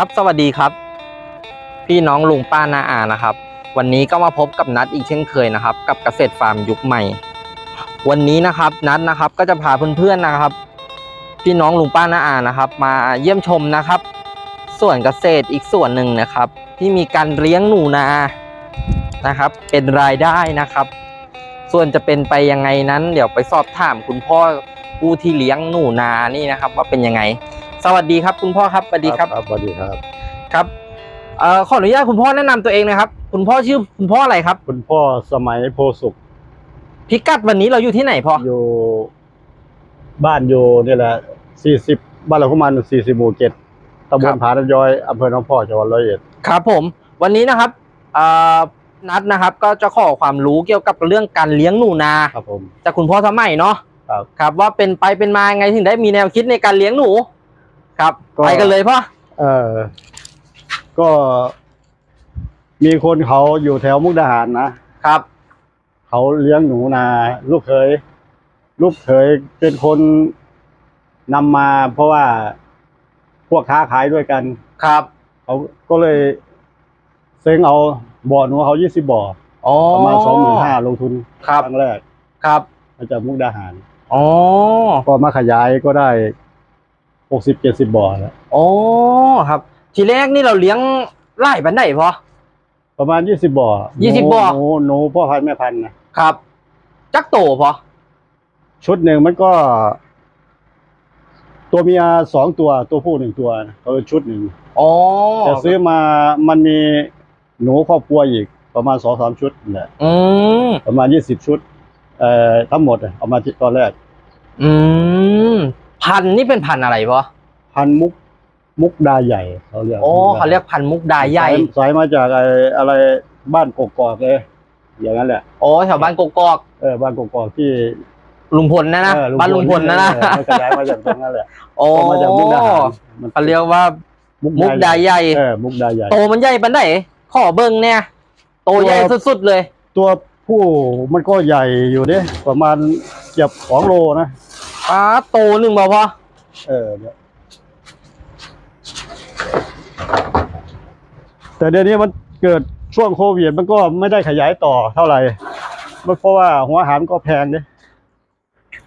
ครับสวัสดีครับ พี่น้องลุงป้านาอานะครับ วันนี้ก็มาพบกับนัดอีกเช่นเคยนะครับ กับเกษตรฟาร์มยุคใหม่ วันนี้นะครับนัดนะครับก็จะพาเพื่อนๆนะครับ พี่น้องลุงป้านาอานะครับ มาเยี่ยมชมนะครับ ส่วนเกษตรอีกส่วนหนึ่งนะครับ ที่มีการเลี้ยงหนูนานะครับ เป็นรายได้นะครับ ส่วนจะเป็นไปยังไงนั้น เดี๋ยวไปสอบถามคุณพ่อผู้ที่เลี้ยงหนูนานี่นะครับ ว่าเป็นยังไง สวัสดีครับคุณพ่อครับสวัสดีครับสวัสดีครับครับเอ่อขออนุญาตคุณพ่อแนะนำตัวเองนะครับ คุณพ่อชื่อคุณพ่ออะไรครับ คุณพ่อสมัยโพสุขพิกัดวันนี้เราอยู่ที่ไหนพ่ออยู่บ้านอยู่นี่แหละสี่สิบบ้านเราประมาณสี่สิบหมู่เจ็ดตำบลผาน้ำย้อยอำเภอหน้องพ่อจังหวัดร้อยเอ็ดครับผม วันนี้นะครับเอ่อนัดนะครับ ก็จะขอความรู้เกี่ยวกับเรื่องการเลี้ยงหนูนาครับผมจากคุณพ่อสมัยเนาะครับครับว่าเป็นไปเป็นมายังไงถึงได้มีแนวคิดในการเลี้ยงหนู ครับก็ ไปกันเลยพ่อเออก็ มีคนเขาอยู่แถวมุกดาหารนะครับ เขาเลี้ยงหนูนา ลูกเคย ลูกเคยเป็นคนนำมา เพราะว่าพวกค้าขายด้วยกัน ครับเขาก็เลย เซ้งเอาบ่อหนูเขายี่สิบบ่ออ๋อประมาณสองหมื่นห้าลงทุนครับครั้งแรกครับมาจากมุกดาหาร อ๋อ ก็มาขยายก็ได้ หกสิบเจ็ดสิบบ่อแล้วอ๋อครับ ทีแรกนี่เราเลี้ยงไล่บันไดพ่อประมาณยี่สิบบ่อ20บ่อหนูหนูพ่อพันธุ์แม่พันธุ์นะครับ จักโตพ่อชุดหนึ่งมันก็ ตัวเมียสองตัวตัวผู้หนึ่งตัวนะเออชุดหนึ่งอ๋อแต่ซื้อมามันมีหนูครอบครัวอีก ประมาณสองสามชุดแหละอืม ประมาณยี่สิบชุด เอ่อทั้งหมดอะเอามาที่ตอนแรก อืม พันธุ์นี่เป็นพันธุ์อะไรพ่อพันธุ์มุกมุกดาใหญ่เขาเรียกโอ้เขาเรียกพันธุ์มุกดาใหญ่สายสายมาจากไอ้อะไรบ้านกกอกเลยอย่างนั้นแหละโอ้แถวบ้านกกอกเออบ้านกกอกที่ลุงพลนะนะเออบ้านลุงพลนะนะเออมันขยายมาจากตรงนั้นแหละโอ้ก็มาจากมุกดาหารมันเขาเรียกว่ามุกดาใหญ่เออมุกดาใหญ่ โตมันใหญ่ปันไหนขอเบิ้งเนี่ยโตใหญ่ตัวสุดๆเลย ตัวผู้มันก็ใหญ่อยู่เด้ประมาณเกือบสองโลนะ ป้าโตหนึ่งบ่พอเออเนี่ยแต่เดี๋ยวนี้มันเกิดช่วงโควิดมันก็ไม่ได้ขยายต่อเท่าไหร่มันเพราะว่าหัวอาหารก็แพงเด้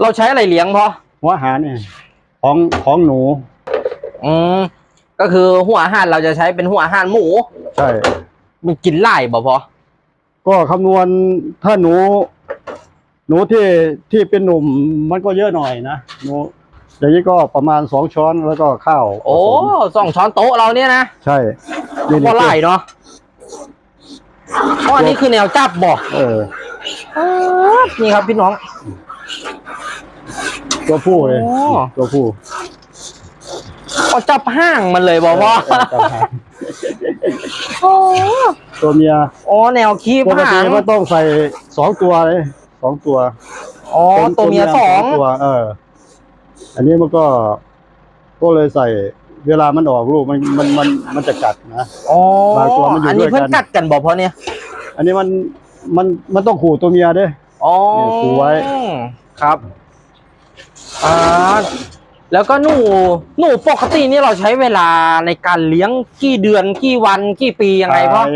เราใช้อะไรเลี้ยงพอหัวอาหารเนี่ยของของหนู อืมก็คือหัวอาหารเราจะใช้เป็นหัวอาหารหมู ใช่ มันกินไล่บ่พอก็คำนวณถ้าหนู หนูที่ที่เป็นหนุ่มมันก็เยอะหน่อยนะหนูอย่างนี้ก็ประมาณสองช้อนแล้วก็ข้าวโอ้ผสมสองช้อนโต๊ะเราเนี่ยนะใช่นี่ก็ไล่เนาะเพราะอันนี้คือแนวจับบ่เออนี่ครับพี่น้อง ตัวผู้เลยโอ้ ตัวผู้ก็จับห้างมันเลยบ่พอเออจับหางตัวเมียอ๋อแนวคีบปกหาติงมันต้องใส่สองตัวเลย สองตัวอ๋อตัวเมียสองตัว เออ อันนี้มันก็ก็เลยใส่ เวลามันออกลูกมันมันมันมันจะกัดนะ อ๋อบางตัวมันอยู่อันนี้ด้วยกัน เพิ่นกัดกันบ่พอเนี่ยอันนี้มันมันมันต้องขู่ตัวเมียด้วย อ๋อเนี่ยครูไว้ ครับอ่าแล้วก็หนูหนูปกตินี่เราใช้เวลาในการเลี้ยงกี่เดือนกี่วันกี่ปียังไงพ่อขาย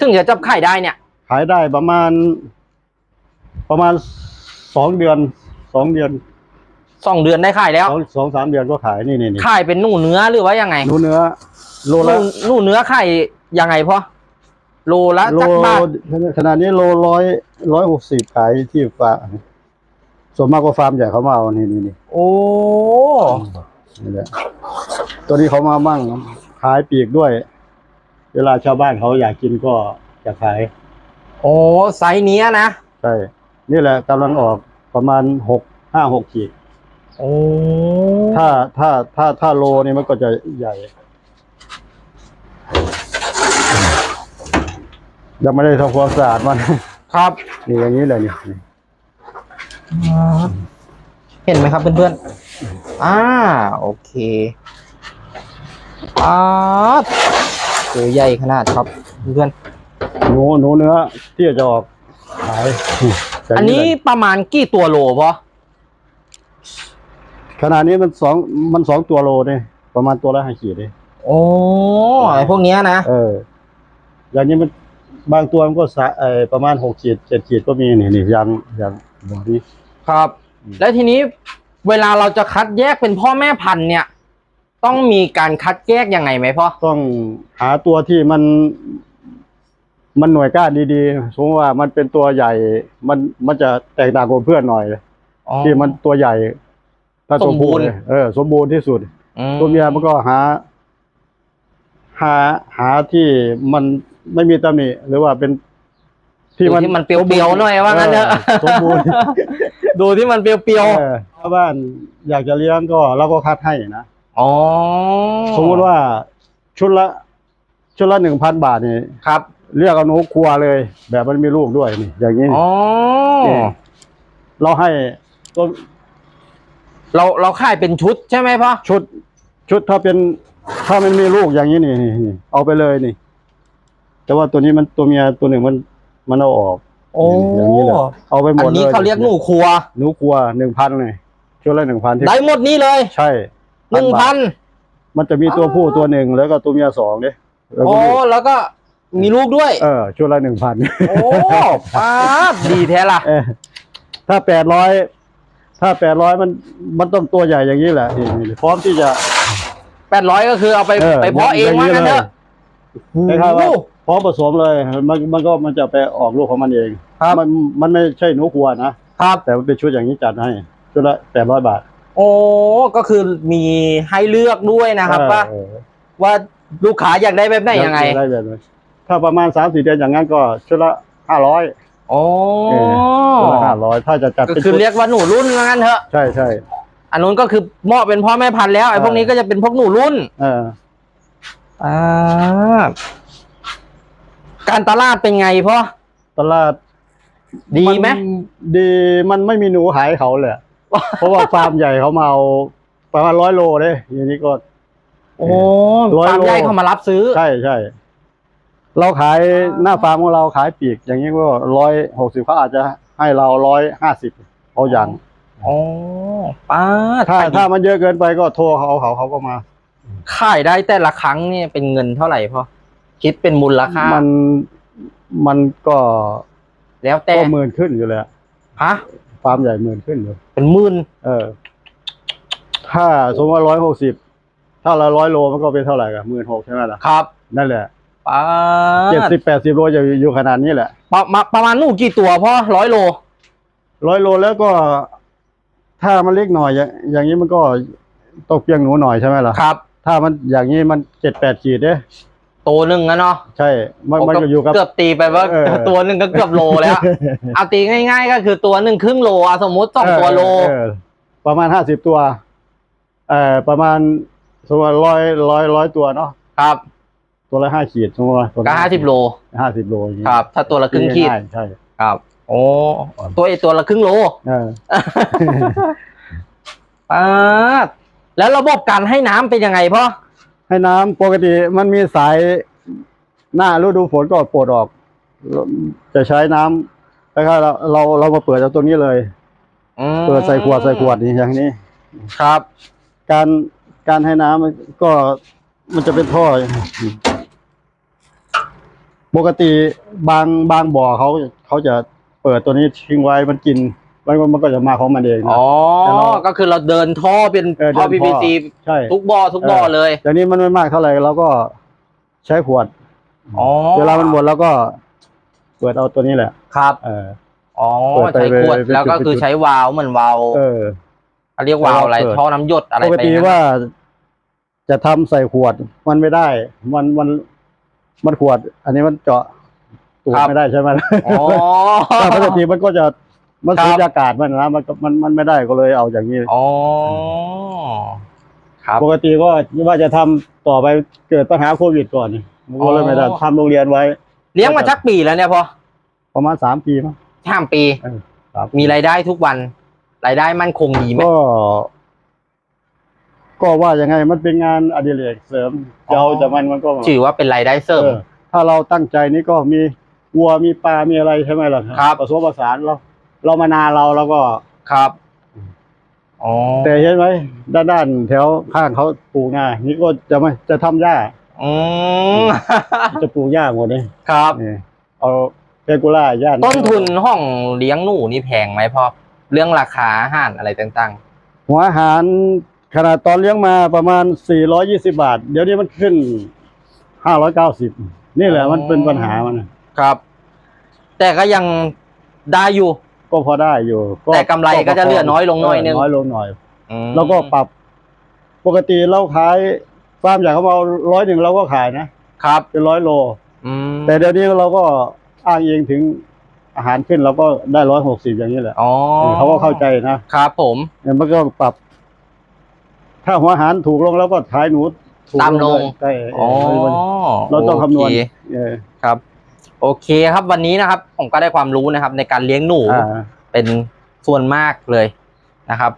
ถึงจะจับไข่ได้เนี่ย ขายได้ประมาณ ประมาณสองเดือนสองเดือนสองเดือนได้ไข่แล้วสองสองสามเดือนก็ขายนี่นี่นี่ไข่เป็นหนูเนื้อหรือว่ายังไงหนูเนื้อโลหนูละหนูเนื้อไข่ยังไงพ่อโลละโลจักบาทขนาดนี้โลร้อยร้อยหกสิบขายที่ฟาร์มส่วนมากก็ฟาร์มใหญ่เขามาเอานี่นี่นี่โอ้นี่แหละตัวนี้เขามามั่งขายปีกด้วย เวลาชาวบ้านเขาอยากกินก็จะขาย โอ้ไซส์เนี้ยนะ ใช่ นี่แหละกำลังออกประมาณหกห้าหกขีดโอ้ถ้าถ้าถ้าถ้าโลนี่มันก็จะใหญ่ ยังไม่ได้ทำความสะอาดมัน ครับนี่อย่างนี้เลยนี่นี่เห็นไหมครับเพื่อนๆอ่าโอเคอ่าตัวใหญ่ขนาดครับเพื่อน หนูหนูเนื้อที่จะออกขายๆอันนี้ประมาณกี่ตัวโลพอขนาดนี้มันสองมันสองตัวโลเนี่ยประมาณตัวละห้าขีดเลยโอ้ไอพวกเนี้ยนะเออ อย่างนี้มันบางตัวมันก็สะเออประมาณหกขีดเจ็ดขีดก็มีนี่นี่ยางยางบ่อนี้ครับอืมแล้วทีนี้เวลาเราจะคัดแยกเป็นพ่อแม่พันธุ์เนี่ย ต้องมีการคัดแยกยังไงไหมพ่อต้องหาตัวที่มัน มันหน่วยก้านดีๆสมมติว่ามันเป็นตัวใหญ่ มันมันจะแตกต่างกับเพื่อนหน่อย อ๋อ ที่มันตัวใหญ่ ถ้าสตัวมบูผู้รณ์เออ สมบูรณ์ที่สุด อืตัวเมียมันก็หา หาหาที่มันไม่มีตำหนิหรือว่าเป็นที่มันที่มันเปรียวๆหน่อยว่างั้นเถอะสมบูรณ์ดูที่มันเปรียวเออถ้าบ้านอยากจะเลี้ยงก็เราก็คัดให้นะ ๆอ๋อสมมติว่าชุดละ ชุดละหนึ่งพันบาทนี่ครับ เรียกเอาหนูครัวเลย แบบมันมีลูกด้วยนี่อย่างนี้อ๋อนี่เราให้ต้นเราเราขายเป็นชุดใช่ไหมพ่อชุด ชุดถ้าเป็น ถ้ามันมีลูกอย่างนี้นี่นี่นี่เอาไปเลยนี่ แต่ว่าตัวนี้มันตัวเมียตัวหนึ่งมันมันเอาออกโอ้อย่างนี้เลยเอาไปหมอัดนเลยนี้เขาเรียกหนูครัว หนูครัวหนึ่งพันเลยชุดละหนึ่งพันที่ได้หมดนี้เลยใช่หนึ่งบาพัทนมันจะมีตัวผู้ตัวหนึ่งแล้วก็ตัวเมียสองเนี่ยแล้วก็โอ้มีแล้วก็ มีลูกด้วย เออชุดละหนึ่งพันโอ้ป้าบดีแท้ล่ะเออถ้าแปดร้อยถ้าแปดร้อยมันมันต้องตัวใหญ่อย่างนี้แหละนี่นี่พร้อมที่จะ แปดร้อยก็คือเอาไปเออไปเพาะเองอย่างนี้ว่างั้นเถอะคล้ายๆว่าพร้อมผสมเลย มันมันก็มันจะไปออกลูกของมันเองครับ มันมันไม่ใช่หนูครัวนะครับแต่มันเป็นชุดอย่างนี้จัดให้ชุดละแปดร้อยบาทโอ้ก็คือมีให้เลือกด้วยนะครับเออว่าเออว่าลูกค้าอยากได้แบบไหนยังไงได้แบบนั้น ถ้าประมาณสามสี่เดือนอย่างนั้นก็ชุดละห้าร้อยโอ้เอชุดละห้าร้อยถ้าจะจัดก็เป็นคือชุดเรียกว่าหนูรุ่นว่างั้นเถอะ ใช่ใช่อันนู้นก็คือเหมาะเป็นพ่อแม่พันธุ์แล้วไอ้เออพวกนี้ก็จะเป็นพวกหนูรุ่นเออ อ่าการตลาดเป็นไงพ่อ ตลาดดีไหม นดีมันไม่มีหนูหายเขาเลยเพราะว่าฟาร์มใหญ่เขามาเอาประมาณร้อยโลเลยอย่างนี้ก็ โอ้ร้อยฟาร์มโล ใหญ่เขามารับซื้อ ใช่ใช่ เราขายหน้าฟาร์มของเราขายปีก อย่างนี้ก็ร้อยหกสิบเขาอาจจะให้เราร้อยห้าสิบเอาอย่างอ๋อป้าดถ้าขายดีถ้ามันเยอะเกินไปก็โทรเขาเขาเขาก็มาขายได้แต่ละครั้งเนี่ยเป็นเงินเท่าไหร่พ่อคิดเป็นมูลค่ามันมันก็แล้วแต่ก็หมื่นขึ้นอยู่เลยอะฮะฟาร์มใหญ่หมื่นขึ้นอยู่เป็นหมื่นเออ ถ้าสมมติว่าร้อยหกสิบถ้าเราร้อยโลมันก็เป็นเท่าไหร่กันหมื่นหกใช่ไหมล่ะครับ นั่นแหละ ป้าเจ็ดดสิบแปดสิบโลจะอยู่ขนาดนี้แหละ ประมาณประมาณหนูกี่ตัวพ่อร้อยโลร้อยโลแล้วก็ ถ้ามันเล็กหน่อยอย่างอย่างนี้มันก็ตกเพียงหนูหน่อยใช่ไหมล่ะครับ ถ้ามันอย่างนี้มันเจ็ดแปดขีดเด้ตัวหนึ่งนะเนาะใช่มันมันก็อยู่กับเกือบตีไปว่าเออตัวหนึ่งก็เกือบโลแล้วเอาตีง่าย ๆ ก็คือตัวหนึ่งครึ่งโลอะสมมติสองตัวโลเออประมาณห้าสิบตัว เอ่อประมาณสมมติร้อยร้อยร้อยตัวเนาะครับ ตัวละห้าขีดสมมติว่าตัวก็ห้าสิบโลห้าสิบโลอย่างนี้ครับ ถ้าตัวละครึ่งขีดง่ายๆใช่ครับ โอ้ตัวไอตัวละครึ่งโลเออป้าดแล้วระบบการให้น้ำเป็นยังไงพ่อให้น้ำปกติมันมีสายหน้าฤดูฝนก็ปลดออก จะใช้น้ำคล้ายๆเราเราเรามาเปิดจากตรงนี้เลยอืมเปิดใส่ขวดใส่ขวดนี่อย่างนี้ ครับ การการให้น้ำมันก็ มันจะเป็นท่อ ปกติบางบางบ่อเขาเขาจะเปิดตัวนี้ทิ้งไว้มันกินมันก็มันก็จะมาของมันเองนะ อ๋อ แต่เราก็คือเราเดินท่อเป็นเออท่อ เดินท่อ PVC ใช่ ทุกบ่อทุกบ่อเลย แต่นี้มันไม่มากเท่าไหร่เราก็ใช้ขวด อ๋อเวลามันหมดแล้วก็เปิดเอาตัวนี้แหละ ครับ เออ อ๋อ เปิดไปใช้ขวดเป็นแล้วก็เป็นคือจุด ใช้วาล์วเหมือนวาล์วเออ เขาเรียกวาล์วอะไร เปิด ท่อน้ำหยดอะไรปกไปตินะว่า จะทำใส่ขวดมันไม่ได้ มันมันมันขวด อันนี้มันเจาะตูดไม่ได้ใช่ไหมอ๋อ ถ้าปกติมันก็จะมันครับ สูญญากาศมันนะมันก็มันมันไม่ได้ก็เลยเอาอย่างนี้อ๋อครับ ปกติก็ว่าจะทำต่อไปเกิดปัญหาโควิดก่อนมันก็เลยไม่ได้อ๋อ ทำโรงเรียนไว้ เลี้ยงมาชักปีแล้วเนี่ยพอประมาณสามปีมั้ง ห้ามปีเออครับ มีรายได้ทุกวัน รายได้มั่นคงดีไหมก็ ก็ว่ายังไงมันเป็นงานอดิเรกเสริมอ๋อ เราแต่มันมันก็ถือว่าเป็นรายได้เสริม เออถ้าเราตั้งใจนี่ก็มีวัวมีปลามีอะไรใช่ไหมล่ะครับ ผสมผสานเราเรามานาเราแล้วก็ ครับอ๋อแต่เห็นไหมด้านด้านๆแถวข้างเขาปลูกนานี่ก็จะไม่จะทำหญ้า อืม จะปลูกหญ้าหมดเลยครับ นี่เอาเปกูล่าหญ้าต้นทุนห้องเลี้ยงหนูนี่แพงไหมพ่อเรื่องราคาอาหารอะไรต่างหัวอาหาร ขนาดตอนเลี้ยงมาประมาณ 420 บาท เดี๋ยวนี้มันขึ้น 590 นี่แหละมันเป็นปัญหามันๆครับ แต่ก็ยังได้อยู่ ก็พอได้อยู่แต่กำไรก็จะเหลือน้อยลงหน่อยนึงน้อยลงหน่อยอืมแล้วก็ปรับ ปกติเราขายฟาร์มอย่างเขาเอาร้อยหนึ่งเราก็ขายนะครับ เป็นร้อยโลอืมแต่เดี๋ยวนี้เราก็อ้างเองถึงอาหารขึ้นเราก็ได้ร้อยหกสิบอย่างนี้แหละอ๋อเขาก็เข้าใจนะครับผมเนี่ยมันก็ปรับ ถ้าหัวอาหารถูกลงแล้วก็ขายหนูถูกตามลง ใช่อ๋อเราต้องคำนวณโอเคเออครับ โอเคครับวันนี้นะครับ ผมก็ได้ความรู้นะครับ ในการเลี้ยงหนูอ่าเป็นส่วนมากเลยนะครับ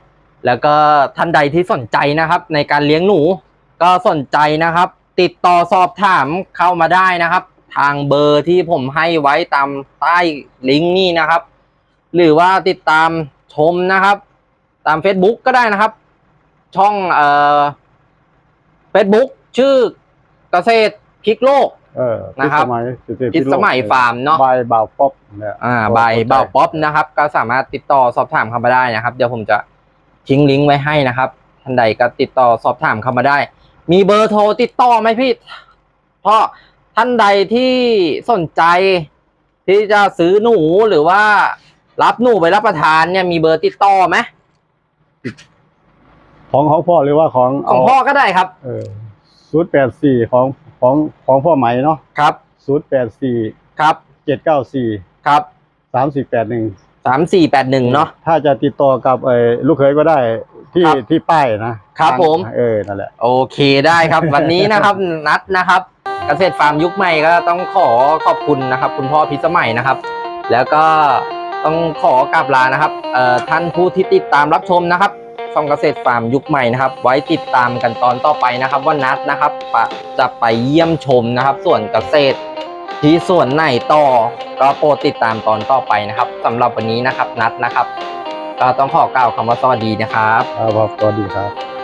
แล้วก็ท่านใดที่สนใจนะครับ ในการเลี้ยงหนู ก็สนใจนะครับ ติดต่อสอบถามเข้ามาได้นะครับ ทางเบอร์ที่ผมให้ไว้ตามใต้ลิงก์นี่นะครับ หรือว่าติดตามชมนะครับ ตาม Facebook ก็ได้นะครับ ช่องเอ่อ Facebook ชื่อเกษตรพลิกโลก เออนะครับ พิสมัยพิสมัยฟาร์มเนาะ ใบายบ่าวป๊อปเนี่ยอ่าใบเบาป๊อปนะครับ ก็สามารถติดต่อสอบถามเข้ามาได้นะครับ เดี๋ยวผมจะทิ้งลิงก์ไว้ให้นะครับท่านใดก็ติดต่อสอบถามเข้ามาได้ มีเบอร์โทรติดต่อไหมพี่เพราะท่านใดที่สนใจ ที่จะซื้อหนูหรือว่ารับหนูไปรับประทานเนี่ยมีเบอร์ติดต่อไหม ของของพ่อหรือว่าของของพ่อก็ได้ครับ เออศูนย์แปดสี่ของของของพ่อไหมเนาะครับศูนย์แปดสี่ครับเจ็ดเก้าสี่ครับสามสี่แปดหนึ่งสามสี่แปดหนึ่งเนาะถ้าจะติดต่อกับเออลูกเขยก็ได้ที่ครับที่ป้ายนะครับผมเออนั่นแหละโอเคได้ครับ วันนี้นะครับนัดนะครับเกษตรฟาร์มยุคใหม่ก็ต้องขอขอบคุณนะครับ คุณพ่อพิสมัยนะครับ แล้วก็ต้องขอกราบลานะครับเอ่อท่านผู้ที่ติดตามรับชมนะครับ ช่องเกษตรฟาร์มยุคใหม่นะครับ ไว้ติดตามกันตอนต่อไปนะครับ ว่านัดนะครับะจะไปเยี่ยมชมนะครับ ส่วนเกษตรที่ส่วนไหนต่อก็โปรดติดตามตอนต่อไปนะครับสำหรับวันนี้นะครับนัดนะครับ ก็ต้องขอกล่าวคำว่าสวัสดีนะครับครับสวัสดีครับ